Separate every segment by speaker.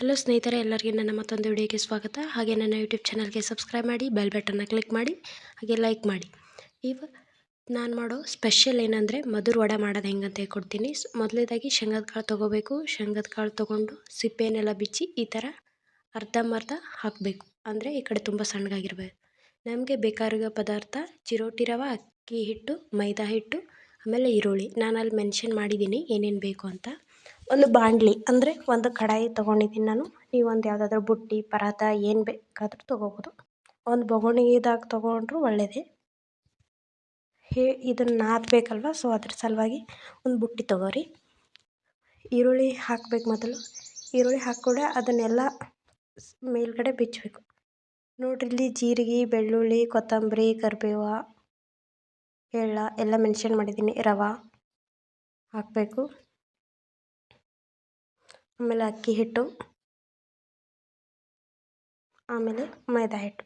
Speaker 1: Hello ಸ್ನೇಹಿತರೆ, ಎಲ್ಲರಿಗೂ ನನ್ನ ಮತ್ತೊಂದು ವಿಡಿಯೋಗೆ ಸ್ವಾಗತ. ಹಾಗೆ ನನ್ನ ಯೂಟ್ಯೂಬ್ ಚಾನಲ್ಗೆ ಸಬ್ಸ್ಕ್ರೈಬ್ ಮಾಡಿ, ಬೆಲ್ ಬಟನ್ನ ಕ್ಲಿಕ್ ಮಾಡಿ, ಹಾಗೆ ಲೈಕ್ ಮಾಡಿ. ಇವ ನಾನು ಮಾಡೋ ಸ್ಪೆಷಲ್ ಏನಂದರೆ, ಮಧುರ ವಡೆ ಮಾಡೋದು ಹೆಂಗಂತ ಹೇಳ್ಕೊಡ್ತೀನಿ. ಮೊದಲೇದಾಗಿ ಶೇಂಗದ ಕಾಳು ತೊಗೋಬೇಕು. ಶೇಂಗದ ಕಾಳು ತೊಗೊಂಡು ಸಿಪ್ಪೆನೆಲ್ಲ ಬಿಚ್ಚಿ ಈ ಥರ ಅರ್ಧಂಬರ್ಧ ಹಾಕಬೇಕು. ಅಂದರೆ ಈ ಕಡೆ ತುಂಬ ಸಣ್ಣಗಾಗಿರ್ಬೇಕು. ನಮಗೆ ಬೇಕಾಗಿರೋ ಪದಾರ್ಥ ಚಿರೋಟಿ ರವ, ಅಕ್ಕಿ ಹಿಟ್ಟು, ಮೈದಾ ಹಿಟ್ಟು, ಆಮೇಲೆ ಈರುಳ್ಳಿ. ನಾನು ಅಲ್ಲಿ ಮೆನ್ಷನ್ ಮಾಡಿದ್ದೀನಿ ಏನೇನು ಬೇಕು ಅಂತ. ಒಂದು ಬಾಂಡ್ಲಿ ಅಂದರೆ ಒಂದು ಕಡಾಯಿ ತೊಗೊಂಡಿದ್ದೀನಿ ನಾನು. ನೀವು ಒಂದು ಯಾವುದಾದ್ರೂ ಬುಟ್ಟಿ, ಪರಾತ ಏನು ಬೇಕಾದರೂ ತೊಗೋಬೋದು. ಒಂದು ಬೊಗಣಿದಾಗ ತೊಗೊಂಡ್ರೂ ಒಳ್ಳೆಯದೇ ಹೇ ಇದನ್ನು ನಾದಬೇಕಲ್ವ ಸೊ ಅದ್ರ ಸಲುವಾಗಿ ಒಂದು ಬುಟ್ಟಿ ತೊಗೋರಿ. ಈರುಳ್ಳಿ ಹಾಕ್ಬೇಕು ಮೊದಲು. ಈರುಳ್ಳಿ ಹಾಕ್ಕೊಂಡೆ ಅದನ್ನೆಲ್ಲ ಮೇಲ್ಗಡೆ ಬಿಚ್ಚಬೇಕು ನೋಡಿರಿ, ಇಲ್ಲಿ ಜೀರಿಗೆ, ಬೆಳ್ಳುಳ್ಳಿ, ಕೊತ್ತಂಬರಿ, ಕರಿಬೇವು, ಎಳ್ಳ ಎಲ್ಲ ಮೆನ್ಷನ್ ಮಾಡಿದ್ದೀನಿ. ರವೆ ಹಾಕಬೇಕು. ಆಮೇಲೆ ಅಕ್ಕಿ ಹಿಟ್ಟು ಆಮೇಲೆ ಮೈದಾ ಹಿಟ್ಟು.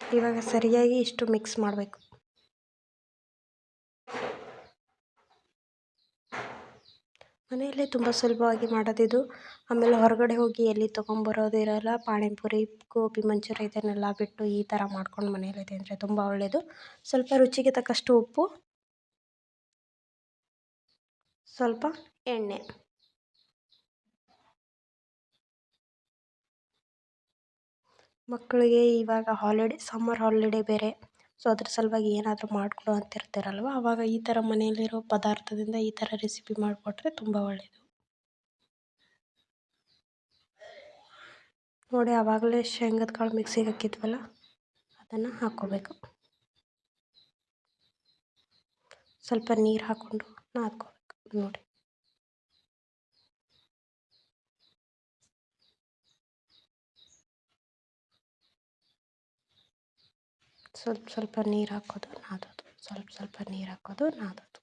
Speaker 1: ಇವಾಗ ಸರಿಯಾಗಿ ಇಷ್ಟು ಮಿಕ್ಸ್ ಮಾಡಬೇಕು. ಮನೆಯಲ್ಲೇ ತುಂಬ ಸುಲಭವಾಗಿ ಮಾಡೋದಿದು ಆಮೇಲೆ ಹೊರಗಡೆ ಹೋಗಿ ಎಲ್ಲಿ ತೊಗೊಂಬರೋದಿರಲ್ಲ ಪಾನಿಪುರಿ, ಗೋಬಿ ಮಂಚೂರಿ ಇದನ್ನೆಲ್ಲ ಬಿಟ್ಟು ಈ ಥರ ಮಾಡ್ಕೊಂಡು ಮನೆಯಲ್ಲೇ ತಿಂದರೆ ತುಂಬ ಒಳ್ಳೆಯದು ಸ್ವಲ್ಪ ರುಚಿಗೆ ತಕ್ಕಷ್ಟು ಉಪ್ಪು, ಸ್ವಲ್ಪ ಎಣ್ಣೆ. ಮಕ್ಕಳಿಗೆ ಇವಾಗ ಹಾಲಿಡೇ ಸಮ್ಮರ್ ಹಾಲಿಡೇ ಬೇರೆ. ಸೊ ಅದ್ರ ಸಲುವಾಗಿ ಏನಾದರೂ ಮಾಡಿಕೊಡು ಅಂತಿರ್ತೀರಲ್ವ? ಅವಾಗ ಈ ಥರ ಮನೆಯಲ್ಲಿರೋ ಪದಾರ್ಥದಿಂದ ಈ ಥರ ರೆಸಿಪಿ ಮಾಡಿಕೊಟ್ರೆ ತುಂಬ ಒಳ್ಳೆಯದು ನೋಡಿ ಆವಾಗಲೇ ಶೇಂಗದ ಕಾಳು ಮಿಕ್ಸಿಗೆ ಹಾಕಿದ್ವಲ್ಲ? ಅದನ್ನು ಹಾಕ್ಕೋಬೇಕು. ಸ್ವಲ್ಪ ನೀರು ಹಾಕ್ಕೊಂಡು ನಾದ್ಕೋಬೇಕು. ನೋಡಿ. ಸ್ವಲ್ಪ ಸ್ವಲ್ಪ ನೀರು ಹಾಕೋದು, ನಾದೋದು. ಸ್ವಲ್ಪ ಸ್ವಲ್ಪ ನೀರು ಹಾಕೋದು, ನಾದೋದು.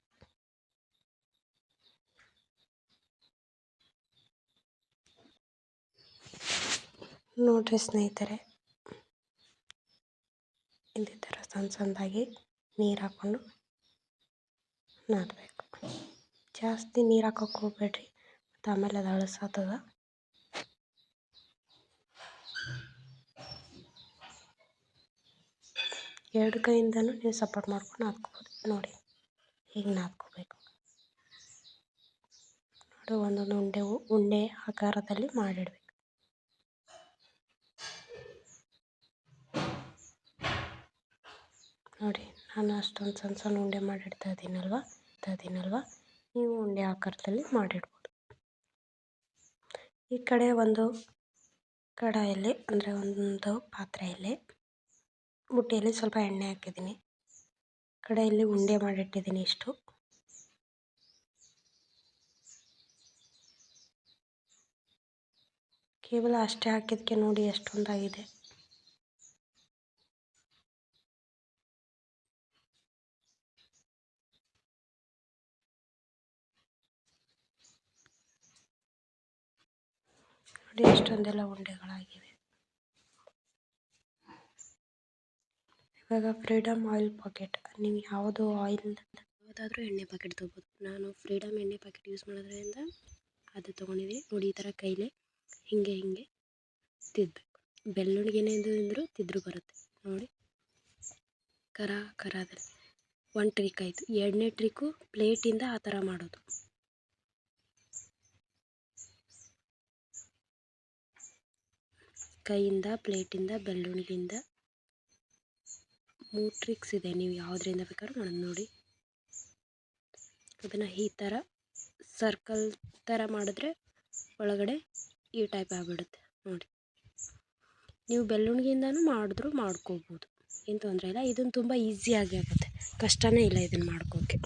Speaker 1: ನೋಡಿರಿ ಸ್ನೇಹಿತರೆ ಇಲ್ಲಿ ಥರ ಸಣ್ಣ ಸಣ್ಣದಾಗಿ ನೀರು ಹಾಕ್ಕೊಂಡು ನಾದಬೇಕು. ಜಾಸ್ತಿ ನೀರು ಹಾಕೋಕೆ ಹೋಗ್ಬೇಡ್ರಿ, ಮತ್ತು ಆಮೇಲೆ ಅದು ಅಳಸಾತದ ಎರಡು ಕೈಯಿಂದಲೂ ನೀವು ಸಪೋರ್ಟ್ ಮಾಡ್ಕೊಂಡು ನಾದ್ಕೋಬೋದು ನೋಡಿ ಹೀಗೆ ನಾದ್ಕೋಬೇಕು. ನೋಡಿ, ಒಂದೊಂದು ಉಂಡೆ ಉಂಡೆ ಆಕಾರದಲ್ಲಿ ಮಾಡಿಡಬೇಕು. ನೋಡಿ, ನಾನು ಅಷ್ಟೊಂದು ಸಣ್ಣ ಸಣ್ಣ ಉಂಡೆ ಮಾಡಿಡ್ತಾ ಇದ್ದೀನಲ್ವ? ಇಡ್ತಾ ಇದ್ದೀನಲ್ವ? ನೀವು ಉಂಡೆ ಆಕಾರದಲ್ಲಿ ಮಾಡಿಡ್ಬೋದು. ಈ ಕಡೆ ಒಂದು ಕಡಾಯಲ್ಲಿ, ಅಂದರೆ ಒಂದು ಪಾತ್ರೆಯಲ್ಲಿ ಬುಟ್ಟಿಯಲ್ಲಿ ಸ್ವಲ್ಪ ಎಣ್ಣೆ ಹಾಕಿದ್ದೀನಿ. ಕಡೆಯಲ್ಲಿ ಉಂಡೆ ಮಾಡಿಟ್ಟಿದ್ದೀನಿ ಇಷ್ಟು. ಕೇವಲ ಅಷ್ಟೇ ಹಾಕಿದ್ದಕ್ಕೆ ನೋಡಿ ಎಷ್ಟೊಂದಾಗಿದೆ. ನೋಡಿ ಎಷ್ಟೊಂದೆಲ್ಲ ಉಂಡೆಗಳಾಗಿವೆ. ಇವಾಗ ಫ್ರೀಡಮ್ ಆಯಿಲ್ ಪಾಕೆಟ್, ನೀವು ಯಾವುದು ಆಯಿಲ್ ಯಾವುದಾದ್ರೂ ಎಣ್ಣೆ ಪಾಕೆಟ್ ತೊಗೋಬೋದು. ನಾನು ಫ್ರೀಡಮ್ ಎಣ್ಣೆ ಪ್ಯಾಕೆಟ್ ಯೂಸ್ ಮಾಡೋದ್ರಿಂದ ಅದು ತೊಗೊಂಡಿದ್ದೀನಿ. ನೋಡಿ, ಈ ಥರ ಕೈಲೇ ಹೀಗೆ ಹೀಗೆ ತಿದ್ದಬೇಕು ಬೆಳ್ಳುಳ್ಳಿಗೇನೇದು ಅಂದರೂ ತಿದ್ರು ಬರುತ್ತೆ. ನೋಡಿ, ಕರ ಕರದಲ್ಲಿ. ಒನ್ ಟ್ರಿಕ್ ಆಯಿತು. ಎರಡನೇ ಟ್ರಿಕ್ಕು ಪ್ಲೇಟಿಂದ ಆ ಥರ ಮಾಡೋದು. ಕೈಯಿಂದ ಪ್ಲೇಟಿಂದ ಬೆಳ್ಳುಳ್ಳಿಯಿಂದ ಮೂರು ಟ್ರಿಕ್ಸ್ ಇದೆ. ನೀವು ಯಾವುದರಿಂದ ಬೇಕಾದ್ರೂ ಮಾಡೋದು ನೋಡಿ. ಅದನ್ನು ಈ ಥರ ಸರ್ಕಲ್ ಥರ ಮಾಡಿದ್ರೆ ಒಳಗಡೆ ಈ ಟೈಪ್ ಆಗಿಬಿಡುತ್ತೆ. ನೋಡಿ. ನೀವು ಬೆಳ್ಳುಳ್ಳಿಯಿಂದನೂ ಮಾಡಿದ್ರೂ ಮಾಡ್ಕೋಬೋದು. ಏನು ತೊಂದರೆ ಇಲ್ಲ. ಇದನ್ನು ತುಂಬ ಈಸಿಯಾಗಿ ಆಗುತ್ತೆ. ಕಷ್ಟವೇ ಇಲ್ಲ ಇದನ್ನು ಮಾಡ್ಕೋಕ್ಕೆ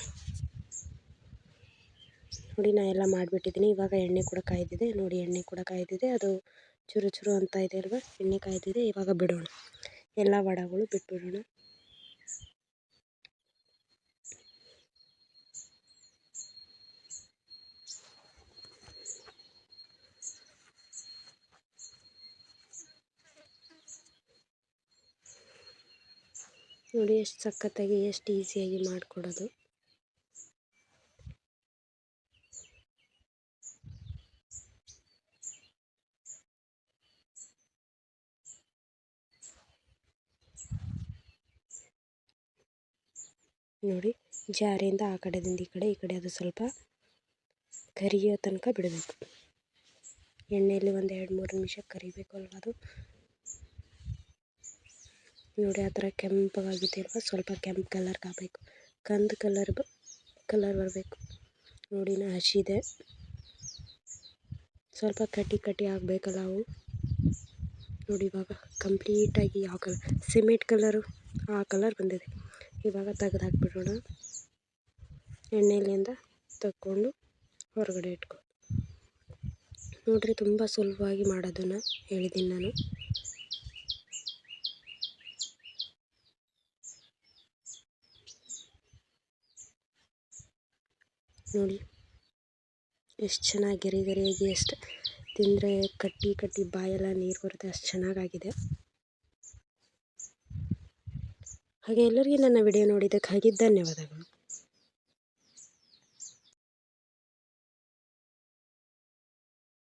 Speaker 1: ನೋಡಿ ನಾನು ಎಲ್ಲ ಮಾಡಿಬಿಟ್ಟಿದ್ದೀನಿ. ಇವಾಗ ಎಣ್ಣೆ ಕೂಡ ಕಾಯ್ದಿದೆ. ನೋಡಿ, ಎಣ್ಣೆ ಕೂಡ ಕಾಯ್ದಿದೆ. ಅದು ಚುರು ಚುರು ಅಂತ ಇದೆ ಅಲ್ವಾ? ಎಣ್ಣೆ ಕಾಯ್ದಿದೆ. ಇವಾಗ ಬಿಡೋಣ. ಎಲ್ಲ ವಡಗಳು ಬಿಟ್ಬಿಡೋಣ. ನೋಡಿ ಎಷ್ಟು ಸಖತ್ತಾಗಿ, ಎಷ್ಟು ಈಸಿಯಾಗಿ ಮಾಡಿಕೊಡೋದು. ನೋಡಿ, ಜಾರಿಯಿಂದ ಆ ಕಡೆದಿಂದ ಈ ಕಡೆ ಈ ಕಡೆ ಅದು ಸ್ವಲ್ಪ ಕರಿಯೋ ತನಕ ಬಿಡಬೇಕು. ಎಣ್ಣೆಯಲ್ಲಿ ಒಂದು ಎರಡು ಮೂರು ನಿಮಿಷ ಕರಿಬೇಕು ಅಲ್ವಾ ಅದು? ನೋಡಿ ಆ ಥರ ಕೆಂಪಗಾಗಿದೆ ಸ್ವಲ್ಪ ಕೆಂಪು ಕಲರ್ಗೆ ಆಗಬೇಕು ಕಂದು ಕಲರ್ ಕಲರ್ ಬರಬೇಕು. ನೋಡಿ ನಾ ಹಸಿದೆ ಸ್ವಲ್ಪ ಕಟ್ಟಿ ಕಟ್ಟಿ ಆಗಬೇಕಲ್ಲ ಅವು. ನೋಡಿ, ಇವಾಗ ಕಂಪ್ಲೀಟಾಗಿ ಯಾವ ಕಲರ್ ಸಿಮೆಂಟ್ ಕಲರು ಆ ಕಲರ್ ಬಂದಿದೆ. ಇವಾಗ ತೆಗೆದು ಹಾಕ್ಬಿಡೋಣ. ಎಣ್ಣೆಲಿಂದ ತಕ್ಕೊಂಡು ಹೊರಗಡೆ ಇಟ್ಕೊ. ನೋಡ್ರಿ, ತುಂಬ ಸುಲಭವಾಗಿ ಮಾಡೋದನ್ನು ಹೇಳಿದ್ದೀನಿ ನಾನು. ನೋಡಿ. ಎಷ್ಟು ಚೆನ್ನಾಗಿ ಗೆರೆ ಗರಿಯಾಗಿ ಎಷ್ಟು ತಿಂದರೆ ಕಟ್ಟಿ ಕಟ್ಟಿ ಬಾಯೆಲ್ಲ ನೀರು ಬರುತ್ತೆ, ಅಷ್ಟು ಚೆನ್ನಾಗಾಗಿದೆ. ಹಾಗೆ ಎಲ್ಲರಿಗೂ ನನ್ನ ವಿಡಿಯೋ ನೋಡಿದ್ದಕ್ಕೆ ಹಾಗೆ ಧನ್ಯವಾದಗಳು.